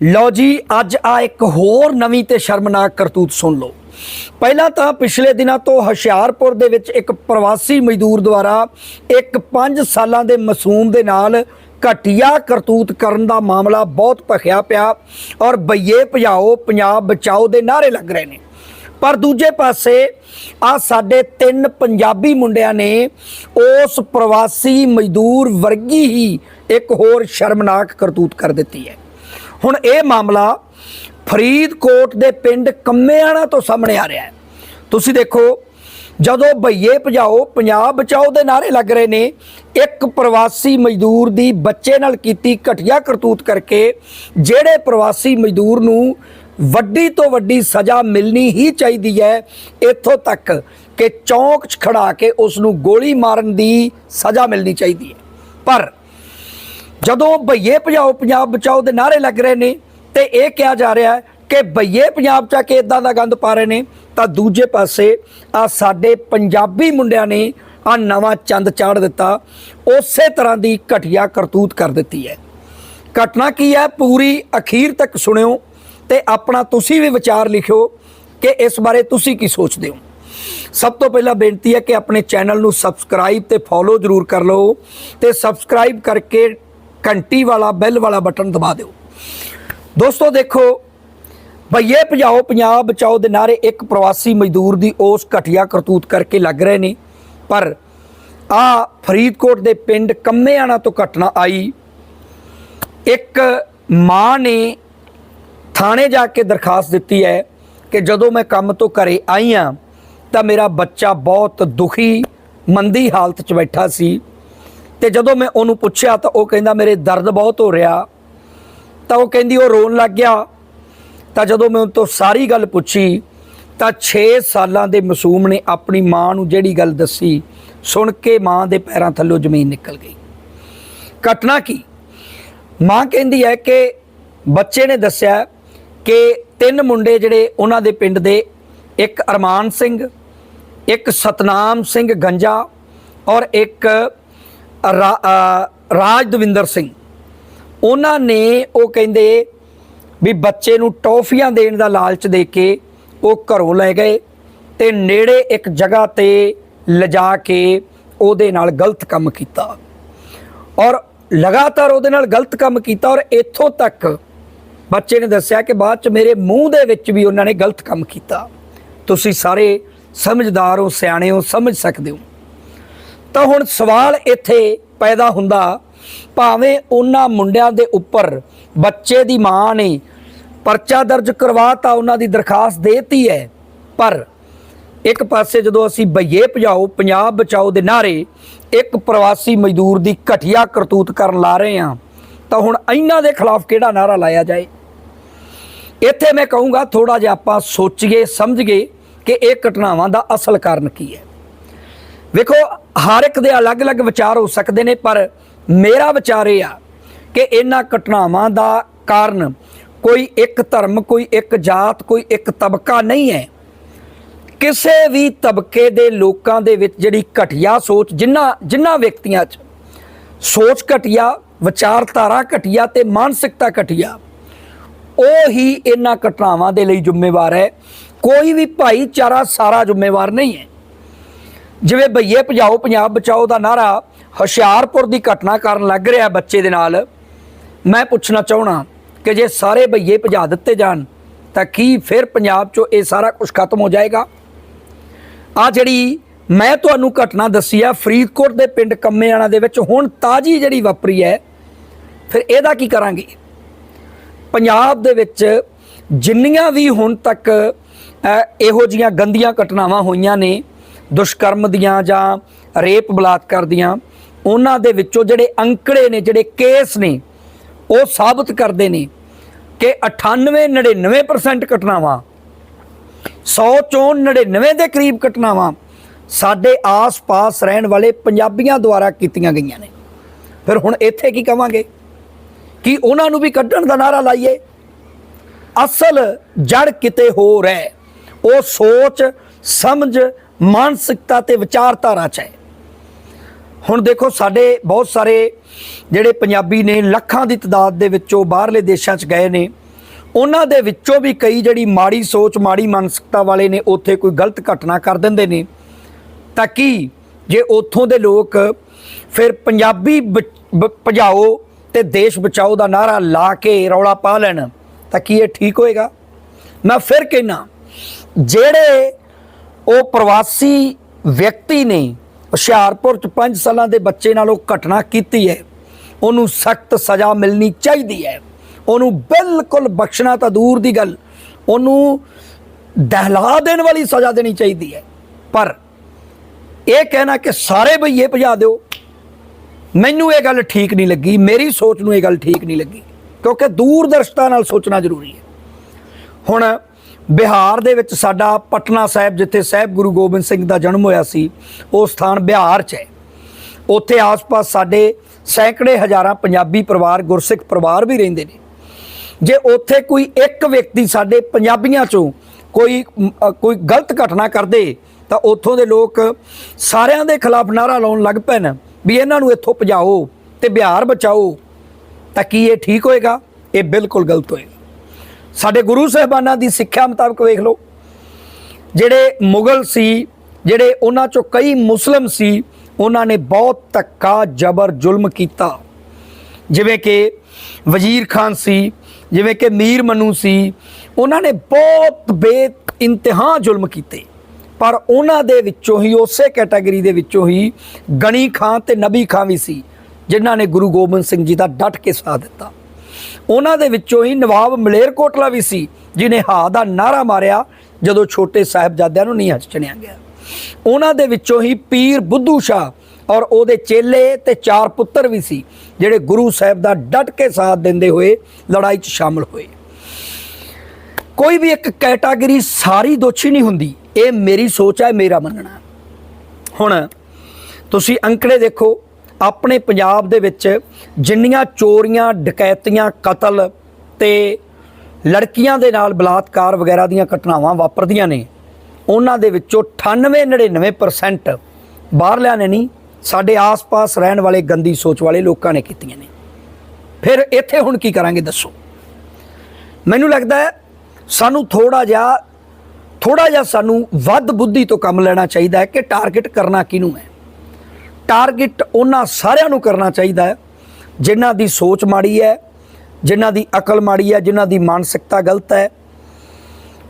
ਲਓ ਜੀ, ਅੱਜ ਆ ਇੱਕ ਹੋਰ ਨਵੀਂ ਤੇ ਸ਼ਰਮਨਾਕ ਕਰਤੂਤ ਸੁਣ ਲਓ। ਪਹਿਲਾਂ ਤਾਂ ਪਿਛਲੇ ਦਿਨਾਂ ਤੋਂ ਹੁਸ਼ਿਆਰਪੁਰ ਦੇ ਵਿੱਚ ਇੱਕ ਪ੍ਰਵਾਸੀ ਮਜ਼ਦੂਰ ਦੁਆਰਾ ਇੱਕ 5 ਸਾਲਾਂ ਦੇ ਮਾਸੂਮ ਦੇ ਨਾਲ ਘਟੀਆ ਕਰਤੂਤ ਕਰਨ ਦਾ ਮਾਮਲਾ ਬਹੁਤ ਭਖਿਆ ਪਿਆ ਔਰ ਬਈਏ ਭਜਾਓ ਪੰਜਾਬ ਬਚਾਓ ਦੇ ਨਾਰੇ ਲੱਗ ਰਹੇ ਨੇ। ਪਰ ਦੂਜੇ ਪਾਸੇ ਆ ਸਾਡੇ ਤਿੰਨ ਪੰਜਾਬੀ ਮੁੰਡਿਆਂ ਨੇ ਉਸ ਪ੍ਰਵਾਸੀ ਮਜ਼ਦੂਰ ਵਰਗੀ ਹੀ ਇੱਕ ਹੋਰ ਸ਼ਰਮਨਾਕ ਕਰਤੂਤ ਕਰ ਦਿੱਤੀ ਹੈ। ਹੁਣ ਇਹ ਮਾਮਲਾ ਫਰੀਦਕੋਟ ਦੇ ਪਿੰਡ ਕੰਮਿਆਣਾ ਤੋਂ ਸਾਹਮਣੇ ਆ ਰਿਹਾ ਹੈ। ਤੁਸੀਂ ਦੇਖੋ, ਜਦੋਂ ਭਈਏ ਭਜਾਓ, ਪੰਜਾਬ ਬਚਾਓ ਦੇ ਨਾਰੇ ਲੱਗ ਰਹੇ ਨੇ। ਇੱਕ ਪ੍ਰਵਾਸੀ ਮਜ਼ਦੂਰ ਦੀ ਬੱਚੇ ਨਾਲ ਕੀਤੀ ਘਟੀਆ ਕਰਤੂਤ ਕਰਕੇ ਜਿਹੜੇ ਪ੍ਰਵਾਸੀ ਮਜ਼ਦੂਰ ਨੂੰ ਵੱਡੀ ਤੋਂ ਵੱਡੀ ਸਜ਼ਾ ਮਿਲਣੀ ਹੀ ਚਾਹੀਦੀ ਹੈ, ਇੱਥੋਂ ਤੱਕ ਕਿ ਚੌਂਕ 'ਚ ਖੜਾ ਕੇ ਉਸ ਨੂੰ ਗੋਲੀ ਮਾਰਨ ਦੀ ਸਜ਼ਾ ਮਿਲਣੀ ਚਾਹੀਦੀ ਹੈ। ਪਰ ਜਦੋਂ ਭਈਏ ਭਜਾਓ, ਪੰਜਾਬ ਬਚਾਓ ਦੇ ਨਾਰੇ ਲੱਗ ਰਹੇ ਨੇ, ਤੇ ਇਹ ਕਿਹਾ ਜਾ ਰਿਹਾ ਹੈ ਕਿ ਭਈਏ ਪੰਜਾਬ ਚ ਆ ਕੇ ਇਦਾਂ ਦਾ ਗੰਦ ਪਾ ਰਹੇ ਨੇ, ਤਾਂ ਦੂਜੇ ਪਾਸੇ ਆ ਸਾਡੇ ਪੰਜਾਬੀ ਮੁੰਡਿਆਂ ਨੇ ਆ ਨਵਾਂ ਚੰਦ ਚਾੜ ਦਿੱਤਾ, ਉਸੇ ਤਰ੍ਹਾਂ ਦੀ ਘਟੀਆ ਕਰਤੂਤ ਕਰ ਦਿੱਤੀ ਹੈ। ਘਟਨਾ ਕੀ ਹੈ? ਪੂਰੀ ਅਖੀਰ ਤੱਕ ਸੁਣਿਓ ਤੇ ਆਪਣਾ ਤੁਸੀਂ ਵੀ ਵਿਚਾਰ ਲਿਖਿਓ ਕਿ ਇਸ ਬਾਰੇ ਤੁਸੀਂ ਕੀ ਸੋਚਦੇ ਹੋ। ਸਭ ਤੋਂ ਪਹਿਲਾਂ ਬੇਨਤੀ ਹੈ ਕਿ ਆਪਣੇ ਚੈਨਲ ਨੂੰ ਸਬਸਕ੍ਰਾਈਬ ਤੇ ਫੋਲੋ ਜ਼ਰੂਰ ਕਰ ਲਓ ਤੇ ਸਬਸਕ੍ਰਾਈਬ ਕਰਕੇ ਘੰਟੀ ਵਾਲਾ, ਬੈਲ ਵਾਲਾ ਬਟਨ ਦਬਾ ਦਿਓ। ਦੋਸਤੋ, ਦੇਖੋ, ਭਈਏ, ਭਜਾਓ, ਪੰਜਾਬ ਬਚਾਓ ਦੇ ਨਾਰੇ ਇੱਕ ਪ੍ਰਵਾਸੀ ਮਜ਼ਦੂਰ ਦੀ ਉਸ ਘਟੀਆ ਕਰਤੂਤ ਕਰਕੇ ਲੱਗ ਰਹੇ ਨੇ। ਪਰ ਆ ਫਰੀਦਕੋਟ ਦੇ ਪਿੰਡ ਕੰਮਿਆਣਾ ਤੋਂ ਘਟਨਾ ਆਈ। ਇੱਕ ਮਾਂ ਨੇ ਥਾਣੇ ਜਾ ਕੇ ਦਰਖਾਸਤ ਦਿੱਤੀ ਹੈ ਕਿ ਜਦੋਂ ਮੈਂ ਕੰਮ ਤੋਂ ਘਰੇ ਆਈ ਹਾਂ ਤਾਂ ਮੇਰਾ ਬੱਚਾ ਬਹੁਤ ਦੁਖੀ, ਮੰਦੀ ਹਾਲਤ 'ਚ ਬੈਠਾ ਸੀ। ਤੇ ਜਦੋਂ ਮੈਂ ਉਹਨੂੰ ਪੁੱਛਿਆ ਤਾਂ ਉਹ ਕਹਿੰਦਾ, ਮੇਰੇ ਦਰਦ ਬਹੁਤ ਹੋ ਰਿਹਾ। ਤਾਂ ਉਹ ਕਹਿੰਦੀ, ਉਹ ਰੋਣ ਲੱਗ ਗਿਆ। ਤਾਂ ਜਦੋਂ ਮੈਂ ਉਹ ਤੋਂ ਸਾਰੀ ਗੱਲ ਪੁੱਛੀ, ਤਾਂ 6 ਸਾਲਾਂ ਦੇ ਮਾਸੂਮ ਨੇ ਆਪਣੀ ਮਾਂ ਨੂੰ ਜਿਹੜੀ ਗੱਲ ਦੱਸੀ, ਸੁਣ ਕੇ ਮਾਂ ਦੇ ਪੈਰਾਂ ਥੱਲੋਂ ਜ਼ਮੀਨ ਨਿਕਲ ਗਈ। ਘਟਨਾ ਕੀ? ਮਾਂ ਕਹਿੰਦੀ ਹੈ ਕਿ ਬੱਚੇ ਨੇ ਦੱਸਿਆ ਕਿ ਤਿੰਨ ਮੁੰਡੇ ਜਿਹੜੇ ਉਹਨਾਂ ਦੇ ਪਿੰਡ ਦੇ, ਇੱਕ ਅਰਮਾਨ ਸਿੰਘ, ਇੱਕ ਸਤਨਾਮ ਸਿੰਘ ਗੰਜਾ ਔਰ ਇੱਕ ਰਾਜ ਦਵਿੰਦਰ ਸਿੰਘ। ਉਹਨਾਂ ਨੇ ਉਹ ਕਹਿੰਦੇ ਵੀ ਬੱਚੇ ਨੂੰ ਟੌਫੀਆਂ ਦੇਣ ਦਾ ਲਾਲਚ ਦੇ ਕੇ ਉਹ ਘਰੋਂ ਲੈ ਗਏ ਤੇ ਨੇੜੇ ਇੱਕ ਜਗ੍ਹਾ ਤੇ ਲਿਜਾ ਕੇ ਉਹਦੇ ਨਾਲ ਗਲਤ ਕੰਮ ਕੀਤਾ। ਔਰ ਲਗਾਤਾਰ ਉਹਦੇ ਨਾਲ ਗਲਤ ਕੰਮ ਕੀਤਾ ਔਰ ਇੱਥੋਂ ਤੱਕ ਬੱਚੇ ਨੇ ਦੱਸਿਆ ਕਿ ਬਾਅਦ ਚ ਮੇਰੇ ਮੂੰਹ ਦੇ ਵਿੱਚ ਵੀ ਉਹਨਾਂ ਨੇ ਗਲਤ ਕੰਮ ਕੀਤਾ। ਤੁਸੀਂ ਸਾਰੇ ਸਮਝਦਾਰ ਹੋ, ਸਿਆਣੇ ਹੋ, ਸਮਝ ਸਕਦੇ ਹੋ। ਤਾਂ ਹੁਣ ਸਵਾਲ ਇੱਥੇ ਪੈਦਾ ਹੁੰਦਾ, ਭਾਵੇਂ ਉਹਨਾਂ ਮੁੰਡਿਆਂ ਦੇ ਉੱਪਰ ਬੱਚੇ ਦੀ ਮਾਂ ਨੇ ਪਰਚਾ ਦਰਜ ਕਰਵਾਤਾ ਉਹਨਾਂ ਦੀ ਦਰਖਾਸਤ ਦੇਤੀ ਹੈ, ਪਰ ਇੱਕ ਪਾਸੇ ਜਦੋਂ ਅਸੀਂ ਬਈਏ ਭਜਾਓ, ਪੰਜਾਬ ਬਚਾਓ ਦੇ ਨਾਰੇ ਇੱਕ ਪ੍ਰਵਾਸੀ ਮਜ਼ਦੂਰ ਦੀ ਘਟੀਆ ਕਰਤੂਤ ਕਰਨ ਲਾ ਰਹੇ ਹਾਂ, ਤਾਂ ਹੁਣ ਇਹਨਾਂ ਦੇ ਖਿਲਾਫ ਕਿਹੜਾ ਨਾਰਾ ਲਾਇਆ ਜਾਏ? ਇੱਥੇ ਮੈਂ ਕਹੂੰਗਾ ਥੋੜਾ ਜਿਹਾ ਆਪਾਂ ਸੋਚੀਏ, ਸਮਝੀਏ ਕਿ ਇਹ ਘਟਨਾਵਾਂ ਦਾ ਅਸਲ ਕਾਰਨ ਕੀ ਹੈ। ਵੇਖੋ, ਹਰ ਇੱਕ ਦੇ ਅਲੱਗ-ਅਲੱਗ ਵਿਚਾਰ ਹੋ ਸਕਦੇ ਨੇ, ਪਰ ਮੇਰਾ ਵਿਚਾਰ ਇਹ ਆ ਕਿ ਇਹਨਾਂ ਘਟਨਾਵਾਂ ਦਾ ਕਾਰਨ ਕੋਈ ਇੱਕ ਧਰਮ, ਕੋਈ ਇੱਕ ਜਾਤ, ਕੋਈ ਇੱਕ ਤਬਕਾ ਨਹੀਂ ਹੈ। ਕਿਸੇ ਵੀ ਤਬਕੇ ਦੇ ਲੋਕਾਂ ਦੇ ਵਿੱਚ ਜਿਹੜੀ ਘਟੀਆ ਸੋਚ ਜਿਨ੍ਹਾਂ ਜਿਨ੍ਹਾਂ ਵਿਅਕਤੀਆਂ 'ਚ ਸੋਚ ਘਟੀਆ, ਵਿਚਾਰਧਾਰਾ ਘਟੀਆ ਤੇ ਮਾਨਸਿਕਤਾ ਘਟੀਆ, ਉਹ ਹੀ ਇਹਨਾਂ ਘਟਨਾਵਾਂ ਦੇ ਲਈ ਜ਼ਿੰਮੇਵਾਰ ਹੈ। ਕੋਈ ਵੀ ਭਾਈਚਾਰਾ ਸਾਰਾ ਜ਼ਿੰਮੇਵਾਰ ਨਹੀਂ ਹੈ। ਜਿਵੇਂ ਭਈਏ ਭਜਾਓ ਪੰਜਾਬ ਬਚਾਓ ਦਾ ਨਾਰਾ ਹੁਸ਼ਿਆਰਪੁਰ ਦੀ ਘਟਨਾ ਕਾਰਨ ਲੱਗ ਰਿਹਾ ਬੱਚੇ ਦੇ ਨਾਲ। ਮੈਂ ਪੁੱਛਣਾ ਚਾਹਣਾ ਕਿ ਜੇ ਸਾਰੇ ਭਈਏ ਭਜਾ ਦਿੱਤੇ ਜਾਣ, ਤਾਂ ਕੀ ਫਿਰ ਪੰਜਾਬ 'ਚੋਂ ਇਹ ਸਾਰਾ ਕੁਝ ਖਤਮ ਹੋ ਜਾਏਗਾ? ਆ ਜਿਹੜੀ ਮੈਂ ਤੁਹਾਨੂੰ ਘਟਨਾ ਦੱਸੀ ਆ, ਫਰੀਦਕੋਟ ਦੇ ਪਿੰਡ ਕੰਮੇਆਣਾ ਦੇ ਵਿੱਚ ਹੁਣ ਤਾਜੀ ਜਿਹੜੀ ਵਾਪਰੀ ਹੈ, ਫਿਰ ਇਹਦਾ ਕੀ ਕਰਾਂਗੇ? ਪੰਜਾਬ ਦੇ ਵਿੱਚ ਜਿੰਨੀਆਂ ਵੀ ਹੁਣ ਤੱਕ ਇਹੋ ਜੀਆਂ ਗੰਦੀਆਂ ਘਟਨਾਵਾਂ ਹੋਈਆਂ ਨੇ ਦੁਸ਼ਕਰਮ ਦੀਆਂ ਜਾਂ ਰੇਪ ਬਲਾਤਕਾਰ ਦੀਆਂ ਉਹਨਾਂ ਦੇ ਵਿੱਚੋਂ ਜਿਹੜੇ ਅੰਕੜੇ ਨੇ, ਜਿਹੜੇ ਕੇਸ ਨੇ, ਉਹ ਸਾਬਤ ਕਰਦੇ ਨੇ ਕਿ 98 99% ਘਟਨਾਵਾਂ 100 ਚੋਂ 99 ਦੇ ਕਰੀਬ ਘਟਨਾਵਾਂ ਸਾਡੇ ਆਸ-ਪਾਸ ਰਹਿਣ ਵਾਲੇ ਪੰਜਾਬੀਆਂ ਦੁਆਰਾ ਕੀਤੀਆਂ ਗਈਆਂ ਨੇ। ਫਿਰ ਹੁਣ ਇੱਥੇ ਕੀ ਕਵਾਂਗੇ? ਕਿ ਉਹਨਾਂ ਨੂੰ ਵੀ ਕੱਢਣ ਦਾ ਨਾਰਾ ਲਾਈਏ? ਅਸਲ ਜੜ ਕਿਤੇ ਹੋਰ ਹੈ ਉਹ ਸੋਚ, ਸਮਝ ਮਾਨਸਿਕਤਾ ਤੇ ਵਿਚਾਰਧਾਰਾ ਚ ਹੈ। ਹੁਣ ਦੇਖੋ, ਸਾਡੇ ਬਹੁਤ ਸਾਰੇ ਜਿਹੜੇ ਪੰਜਾਬੀ ਨੇ, ਲੱਖਾਂ ਦੀ ਤਦਾਦ ਦੇ ਵਿੱਚੋਂ ਬਾਹਰਲੇ ਦੇਸ਼ਾਂ 'ਚ ਗਏ ਨੇ, ਉਹਨਾਂ ਦੇ ਵਿੱਚੋਂ ਵੀ ਕਈ ਜਿਹੜੀ ਮਾੜੀ ਸੋਚ, ਮਾੜੀ ਮਾਨਸਿਕਤਾ ਵਾਲੇ ਨੇ ਉੱਥੇ ਕੋਈ ਗਲਤ ਘਟਨਾ ਕਰ ਦਿੰਦੇ ਨੇ। ਤਾਂ ਕੀ ਜੇ ਉੱਥੋਂ ਦੇ ਲੋਕ ਫਿਰ ਪੰਜਾਬੀ ਬ- ਭਜਾਓ ਤੇ ਦੇਸ਼ ਬਚਾਓ ਦਾ ਨਾਰਾ ਲਾ ਕੇ ਰੌਲਾ ਪਾ ਲੈਣ, ਤਾਂ ਕੀ ਇਹ ਠੀਕ ਹੋਏਗਾ? ਮੈਂ ਫਿਰ ਕਹਿਣਾ ਜਿਹੜੇ ਉਹ ਪ੍ਰਵਾਸੀ ਵਿਅਕਤੀ ਨੇ ਹੁਸ਼ਿਆਰਪੁਰ ਚ 5 ਸਾਲਾਂ ਦੇ ਬੱਚੇ ਨਾਲ ਉਹ ਘਟਨਾ ਕੀਤੀ ਹੈ। ਉਹਨੂੰ ਸਖਤ ਸਜ਼ਾ ਮਿਲਣੀ ਚਾਹੀਦੀ ਹੈ। ਉਹਨੂੰ ਬਿਲਕੁਲ ਬਖਸ਼ਣਾ ਤਾਂ ਦੂਰ ਦੀ ਗੱਲ। ਉਹਨੂੰ ਦਹਿਲਾ ਦੇਣ ਵਾਲੀ ਸਜ਼ਾ ਦੇਣੀ ਚਾਹੀਦੀ ਹੈ। ਪਰ ਇਹ ਕਹਿਣਾ ਕਿ ਸਾਰੇ ਬਈਏ ਭਜਾ ਦਿਓ। ਮੈਨੂੰ ਇਹ ਗੱਲ ਠੀਕ ਨਹੀਂ ਲੱਗੀ। ਮੇਰੀ ਸੋਚ ਨੂੰ ਇਹ ਗੱਲ ਠੀਕ ਨਹੀਂ ਲੱਗੀ। ਕਿਉਂਕਿ ਦੂਰਦਰਸ਼ਤਾ ਨਾਲ ਸੋਚਣਾ ਜ਼ਰੂਰੀ ਹੈ। ਹੁਣ ਬਿਹਾਰ ਦੇ ਵਿੱਚ ਸਾਡਾ ਪਟਨਾ ਸਾਹਿਬ, ਜਿੱਥੇ ਸਾਹਿਬ ਗੁਰੂ ਗੋਬਿੰਦ ਸਿੰਘ ਦਾ ਜਨਮ ਹੋਇਆ ਸੀ, ਉਹ ਸਥਾਨ ਬਿਹਾਰ 'ਚ ਹੈ। ਉੱਥੇ ਆਸ-ਪਾਸ ਸਾਡੇ ਸੈਂਕੜੇ ਹਜ਼ਾਰਾਂ ਪੰਜਾਬੀ ਪਰਿਵਾਰ, ਗੁਰਸਿੱਖ ਪਰਿਵਾਰ ਵੀ ਰਹਿੰਦੇ ਨੇ। ਜੇ ਉੱਥੇ ਕੋਈ ਇੱਕ ਵਿਅਕਤੀ ਸਾਡੇ ਪੰਜਾਬੀਆਂ ਚੋਂ ਕੋਈ ਕੋਈ ਗਲਤ ਘਟਨਾ ਕਰਦੇ, ਤਾਂ ਉੱਥੋਂ ਦੇ ਲੋਕ ਸਾਰਿਆਂ ਦੇ ਖਿਲਾਫ ਨਾਰਾ ਲਾਉਣ ਲੱਗ ਪੈਣ ਵੀ ਇਹਨਾਂ ਨੂੰ ਇੱਥੋਂ ਭਜਾਓ ਤੇ ਬਿਹਾਰ ਬਚਾਓ। ਤਾਂ ਕੀ ਇਹ ਠੀਕ ਹੋਏਗਾ? ਇਹ ਬਿਲਕੁਲ ਗਲਤ ਹੋਏਗਾ। ਸਾਡੇ ਗੁਰੂ ਸਾਹਿਬਾਨਾਂ ਦੀ ਸਿੱਖਿਆ ਮੁਤਾਬਕ ਵੇਖ ਲਓ। ਜਿਹੜੇ ਮੁਗਲ ਸੀ, ਜਿਹੜੇ ਉਹਨਾਂ ਚੋਂ ਕਈ ਮੁਸਲਮ ਸੀ, ਉਹਨਾਂ ਨੇ ਬਹੁਤ ਧੱਕਾ, ਜ਼ਬਰ, ਜ਼ੁਲਮ ਕੀਤਾ। ਜਿਵੇਂ ਕਿ ਵਜ਼ੀਰ ਖਾਨ ਸੀ, ਜਿਵੇਂ ਕਿ ਮੀਰ ਮਨੂ ਸੀ, ਉਹਨਾਂ ਨੇ ਬਹੁਤ ਬੇ ਇੰਤਹਾ ਜ਼ੁਲਮ ਕੀਤੇ। ਪਰ ਉਹਨਾਂ ਦੇ ਵਿੱਚੋਂ ਹੀ, ਉਸੇ ਕੈਟਾਗਰੀ ਦੇ ਵਿੱਚੋਂ ਹੀ ਗਣੀ ਖਾਨ ਤੇ ਨਬੀ ਖਾਨ ਵੀ ਸੀ, ਜਿਨ੍ਹਾਂ ਨੇ ਗੁਰੂ ਗੋਬਿੰਦ ਸਿੰਘ ਜੀ ਦਾ ਡਟ ਕੇ ਸਾਥ ਦਿੱਤਾ। ਉਹਨਾਂ ਦੇ ਵਿੱਚੋਂ ਹੀ ਨਵਾਬ ਮਲੇਰਕੋਟਲਾ ਵੀ ਸੀ, ਜਿਨੇ ਹਾ ਦਾ ਨਾਰਾ ਮਾਰਿਆ ਜਦੋਂ ਛੋਟੇ ਸਾਹਿਬਜ਼ਾਦਿਆਂ ਨੂੰ ਨੀਹਾਂ 'ਚ ਚਿਣਿਆ ਗਿਆ। ਉਹਨਾਂ ਦੇ ਵਿੱਚੋਂ ਹੀ ਪੀਰ ਬੁੱਧੂ ਸ਼ਾਹ ਔਰ ਉਹਦੇ ਚੇਲੇ ਤੇ ਚਾਰ ਪੁੱਤਰ ਵੀ ਸੀ, ਜਿਹੜੇ ਗੁਰੂ ਸਾਹਿਬ ਦਾ ਡਟ ਕੇ ਸਾਥ ਦਿੰਦੇ ਹੋਏ ਲੜਾਈ 'ਚ ਸ਼ਾਮਲ ਹੋਏ। ਕੋਈ ਵੀ ਇੱਕ ਕੈਟਾਗਰੀ ਸਾਰੀ ਦੋਸ਼ੀ ਨਹੀਂ ਹੁੰਦੀ, ਇਹ ਮੇਰੀ ਸੋਚ ਹੈ, ਮੇਰਾ ਮੰਨਣਾ। ਹੁਣ ਤੁਸੀਂ ਅੰਕੜੇ ਦੇਖੋ ਆਪਣੇ ਪੰਜਾਬ ਦੇ ਵਿੱਚ ਜਿੰਨੀਆਂ ਚੋਰੀਆਂ, ਡਕੈਤੀਆਂ, ਕਤਲ ਤੇ ਲੜਕੀਆਂ ਦੇ ਨਾਲ ਬਲਾਤਕਾਰ ਵਗੈਰਾ ਦੀਆਂ ਘਟਨਾਵਾਂ ਵਾਪਰਦੀਆਂ ਨੇ, ਉਹਨਾਂ ਦੇ ਵਿੱਚੋਂ 98 99% ਬਾਹਰਲਿਆਂ ਨੇ ਨਹੀਂ, ਸਾਡੇ ਆਸ-ਪਾਸ ਰਹਿਣ ਵਾਲੇ ਗੰਦੀ ਸੋਚ ਵਾਲੇ ਲੋਕਾਂ ਨੇ ਕੀਤੀਆਂ ਨੇ। ਫਿਰ ਇੱਥੇ ਹੁਣ ਕੀ ਕਰਾਂਗੇ ਦੱਸੋ? ਮੈਨੂੰ ਲੱਗਦਾ ਹੈ ਸਾਨੂੰ ਥੋੜਾ ਜਿਹਾ ਥੋੜਾ ਜਿਹਾ ਸਾਨੂੰ ਵੱਧ ਬੁੱਧੀ ਤੋਂ ਕੰਮ ਲੈਣਾ ਚਾਹੀਦਾ ਹੈ ਕਿ ਟਾਰਗੇਟ ਕਰਨਾ ਕਿਹਨੂੰ ਹੈ? ਟਾਰਗੇਟ ਉਹਨਾਂ ਸਾਰਿਆਂ ਨੂੰ ਕਰਨਾ ਚਾਹੀਦਾ ਹੈ। ਜਿਨ੍ਹਾਂ ਦੀ ਸੋਚ ਮਾੜੀ ਹੈ, ਜਿਨ੍ਹਾਂ ਦੀ ਅਕਲ ਮਾੜੀ ਹੈ, ਜਿਨ੍ਹਾਂ ਦੀ ਮਾਨਸਿਕਤਾ ਗਲਤ ਹੈ।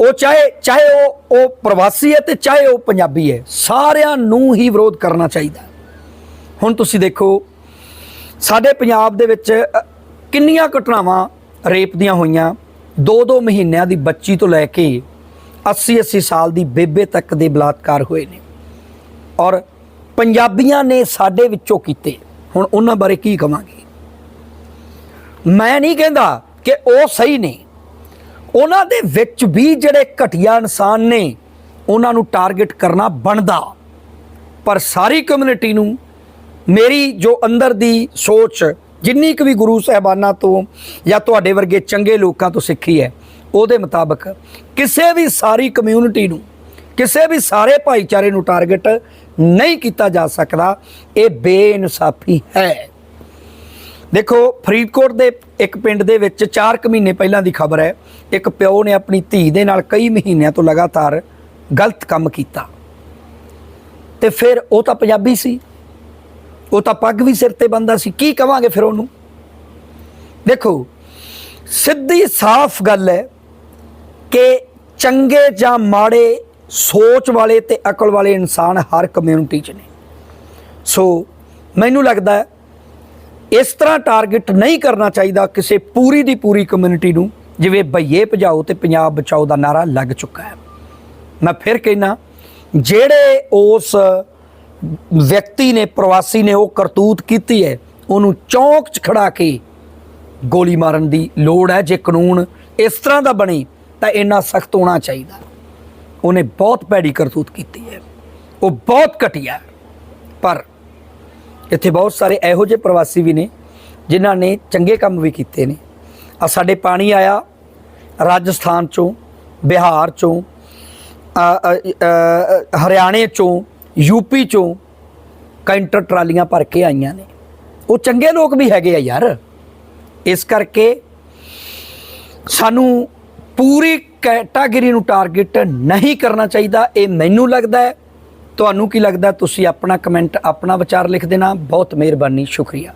ਉਹ ਚਾਹੇ ਚਾਹੇ ਉਹ ਉਹ ਪ੍ਰਵਾਸੀ ਹੈ ਤੇ ਚਾਹੇ ਉਹ ਪੰਜਾਬੀ ਹੈ, ਸਾਰਿਆਂ ਨੂੰ ਹੀ ਵਿਰੋਧ ਕਰਨਾ ਚਾਹੀਦਾ ਹੁਣ ਤੁਸੀਂ ਦੇਖੋ, ਸਾਡੇ ਪੰਜਾਬ ਦੇ ਵਿੱਚ ਕਿੰਨੀਆਂ ਘਟਨਾਵਾਂ ਰੇਪ ਦੀਆਂ ਹੋਈਆਂ। 2-2 ਮਹੀਨਿਆਂ ਦੀ ਬੱਚੀ ਤੋਂ ਲੈ ਕੇ 80-80 ਸਾਲ ਦੀ ਬੇਬੇ ਤੱਕ ਦੇ ਬਲਾਤਕਾਰ ਹੋਏ ਨੇ। ਔਰ ਪੰਜਾਬੀਆਂ ਨੇ ਸਾਡੇ ਵਿੱਚੋਂ ਕੀਤੇ। ਹੁਣ ਉਹਨਾਂ ਬਾਰੇ ਕੀ ਕਵਾਂਗੇ? ਮੈਂ ਨਹੀਂ ਕਹਿੰਦਾ ਕਿ ਉਹ ਸਹੀ ਨੇ। ਉਹਨਾਂ ਦੇ ਵਿੱਚ ਵੀ ਜਿਹੜੇ ਘਟੀਆ ਇਨਸਾਨ ਨੇ, ਉਹਨਾਂ ਨੂੰ ਟਾਰਗੇਟ ਕਰਨਾ ਬਣਦਾ। ਪਰ ਸਾਰੀ ਕਮਿਊਨਿਟੀ ਨੂੰ ਮੇਰੀ ਜੋ ਅੰਦਰ ਦੀ ਸੋਚ, ਜਿੰਨੀ ਕੁ ਵੀ ਗੁਰੂ ਸਾਹਿਬਾਨਾਂ ਤੋਂ ਜਾਂ ਤੁਹਾਡੇ ਵਰਗੇ ਚੰਗੇ ਲੋਕਾਂ ਤੋਂ ਸਿੱਖੀ ਹੈ, ਉਹਦੇ ਮੁਤਾਬਕ ਕਿਸੇ ਵੀ ਸਾਰੀ ਕਮਿਊਨਿਟੀ ਨੂੰ ਕਿਸੇ ਵੀ ਸਾਰੇ ਭਾਈਚਾਰੇ ਨੂੰ ਟਾਰਗੇਟ ਨਹੀਂ ਕੀਤਾ ਜਾ ਸਕਦਾ, ਇਹ ਬੇਇਨਸਾਫੀ ਹੈ। ਦੇਖੋ, ਫਰੀਦਕੋਟ ਦੇ ਇੱਕ ਪਿੰਡ ਦੇ ਵਿੱਚ 4 ਕੁ ਮਹੀਨੇ ਪਹਿਲਾਂ ਦੀ ਖਬਰ ਹੈ, ਇੱਕ ਪਿਓ ਨੇ ਆਪਣੀ ਧੀ ਦੇ ਨਾਲ ਕਈ ਮਹੀਨਿਆਂ ਤੋਂ ਲਗਾਤਾਰ ਗਲਤ ਕੰਮ ਕੀਤਾ। ਤੇ ਫਿਰ ਉਹ ਤਾਂ ਪੰਜਾਬੀ ਸੀ, ਉਹ ਤਾਂ ਪੱਗ ਵੀ ਸਿਰ ਤੇ ਬੰਦਾ ਸੀ, ਕੀ ਕਵਾਂਗੇ ਫਿਰ ਉਹਨੂੰ? ਦੇਖੋ, ਸਿੱਧੀ ਸਾਫ਼ ਗੱਲ ਹੈ ਕਿ ਚੰਗੇ ਜਾਂ ਮਾੜੇ ਸੋਚ ਵਾਲੇ ਤੇ ਅਕਲ ਵਾਲੇ ਇਨਸਾਨ ਹਰ ਕਮਿਊਨਿਟੀ 'ਚ ਨੇ। ਸੋ ਮੈਨੂੰ ਲੱਗਦਾ ਇਸ ਤਰ੍ਹਾਂ ਟਾਰਗੇਟ ਨਹੀਂ ਕਰਨਾ ਚਾਹੀਦਾ ਕਿਸੇ ਪੂਰੀ ਦੀ ਪੂਰੀ ਕਮਿਊਨਿਟੀ ਨੂੰ, ਜਿਵੇਂ ਬਈਏ ਭਜਾਓ ਤੇ ਪੰਜਾਬ ਬਚਾਓ ਦਾ ਨਾਰਾ ਲੱਗ ਚੁੱਕਾ ਹੈ। ਮੈਂ ਫਿਰ ਕਹਿਣਾ ਜਿਹੜੇ ਉਸ ਵਿਅਕਤੀ ਨੇ, ਪ੍ਰਵਾਸੀ ਨੇ ਉਹ ਕਰਤੂਤ ਕੀਤੀ ਹੈ, ਉਹਨੂੰ ਚੌਂਕ 'ਚ ਖੜਾ ਕੇ ਗੋਲੀ ਮਾਰਨ ਦੀ ਲੋੜ ਹੈ, ਜੇ ਕਾਨੂੰਨ ਇਸ ਤਰ੍ਹਾਂ ਦਾ ਬਣੇ, ਤਾਂ ਇੰਨਾ ਸਖਤ ਹੋਣਾ ਚਾਹੀਦਾ। ਉਹਨੇ ਬਹੁਤ ਭੈੜੀ ਕਰਤੂਤ ਕੀਤੀ ਹੈ। ਉਹ ਬਹੁਤ ਘਟੀਆ ਪਰ ਇੱਥੇ ਬਹੁਤ ਸਾਰੇ ਇਹੋ ਜਿਹੇ ਪ੍ਰਵਾਸੀ ਵੀ ਨੇ, ਜਿਨ੍ਹਾਂ ਨੇ ਚੰਗੇ ਕੰਮ ਵੀ ਕੀਤੇ ਨੇ। ਆ ਸਾਡੇ ਪਾਣੀ ਆਇਆ ਰਾਜਸਥਾਨ ਚੋਂ, ਬਿਹਾਰ ਚੋਂ ਹਰਿਆਣੇ ਚੋਂ ਯੂਪੀ ਚੋਂ ਕੈਂਟਰ ਟਰਾਲੀਆਂ ਭਰ ਕੇ ਆਈਆਂ ਨੇ। ਉਹ ਚੰਗੇ ਲੋਕ ਵੀ ਹੈਗੇ ਆ ਯਾਰ। ਇਸ ਕਰਕੇ ਸਾਨੂੰ ਪੂਰੀ ਕੈਟਾਗਰੀ ਨੂੰ ਟਾਰਗੇਟ ਨਹੀਂ ਕਰਨਾ ਚਾਹੀਦਾ, ਇਹ ਮੈਨੂੰ ਲੱਗਦਾ ਹੈ। ਤੁਹਾਨੂੰ ਕੀ ਲੱਗਦਾ ਤੁਸੀਂ ਆਪਣਾ ਕਮੈਂਟ, ਆਪਣਾ ਵਿਚਾਰ ਲਿਖ ਦੇਣਾ। ਬਹੁਤ ਮਿਹਰਬਾਨੀ, ਸ਼ੁਕਰੀਆ।